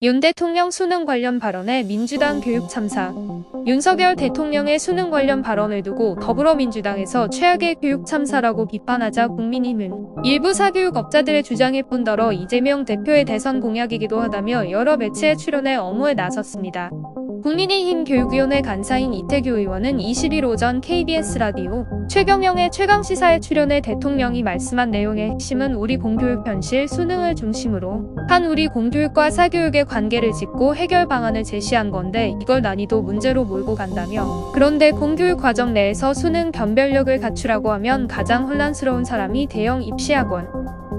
윤 대통령 수능 관련 발언에 민주당 교육 참사. 윤석열 대통령의 수능 관련 발언을 두고 더불어민주당에서 최악의 교육 참사라고 비판하자 국민의힘은 일부 사교육업자들의 주장일 뿐더러 이재명 대표의 대선 공약이기도 하다며 여러 매체에 출연해 엄호에 나섰습니다. 국민의힘 교육위원회 간사인 이태규 의원은 20일 오전 KBS 라디오 최경영의 최강시사에 출연해 대통령이 말씀한 내용의 핵심은 우리 공교육 현실 수능을 중심으로 한 우리 공교육과 사교육의 관계를 짚고 해결 방안을 제시한 건데 이걸 난이도 문제로 몰고 간다며 그런데 공교육 과정 내에서 수능 변별력을 갖추라고 하면 가장 혼란스러운 사람이 대형 입시학원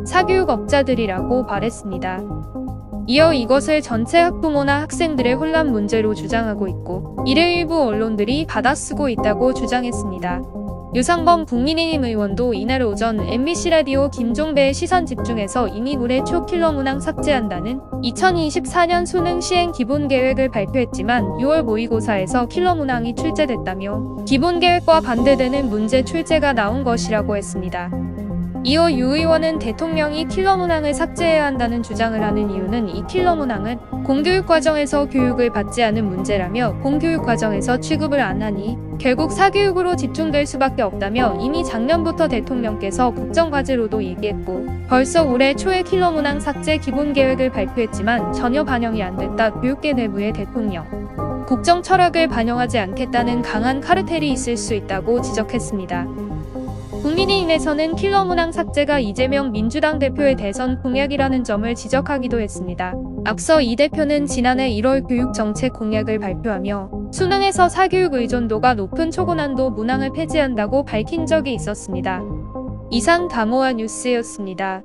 사교육업자들이라고 말했습니다. 이어 이것을 전체 학부모나 학생들의 혼란 문제로 주장하고 있고 이를 일부 언론들이 받아쓰고 있다고 주장했습니다. 유상범 국민의힘 의원도 이날 오전 MBC 라디오 김종배의 시선 집중에서 이미 올해 초 킬러 문항 삭제한다는 2024년 수능 시행 기본 계획을 발표했지만 6월 모의고사에서 킬러 문항이 출제됐다며 기본 계획과 반대되는 문제 출제가 나온 것이라고 했습니다. 이어 유 의원은 대통령이 킬러 문항을 삭제해야 한다는 주장을 하는 이유는 이 킬러 문항은 공교육 과정에서 교육을 받지 않은 문제라며 공교육 과정에서 취급을 안 하니 결국 사교육으로 집중될 수밖에 없다며 이미 작년부터 대통령께서 국정과제로도 얘기했고 벌써 올해 초에 킬러 문항 삭제 기본 계획을 발표했지만 전혀 반영이 안 됐다 교육계 내부의 대통령 국정 철학을 반영하지 않겠다는 강한 카르텔이 있을 수 있다고 지적했습니다. 국민의힘에서는 킬러 문항 삭제가 이재명 민주당 대표의 대선 공약이라는 점을 지적하기도 했습니다. 앞서 이 대표는 지난해 1월 교육 정책 공약을 발표하며 수능에서 사교육 의존도가 높은 초고난도 문항을 폐지한다고 밝힌 적이 있었습니다. 이상 다모아 뉴스였습니다.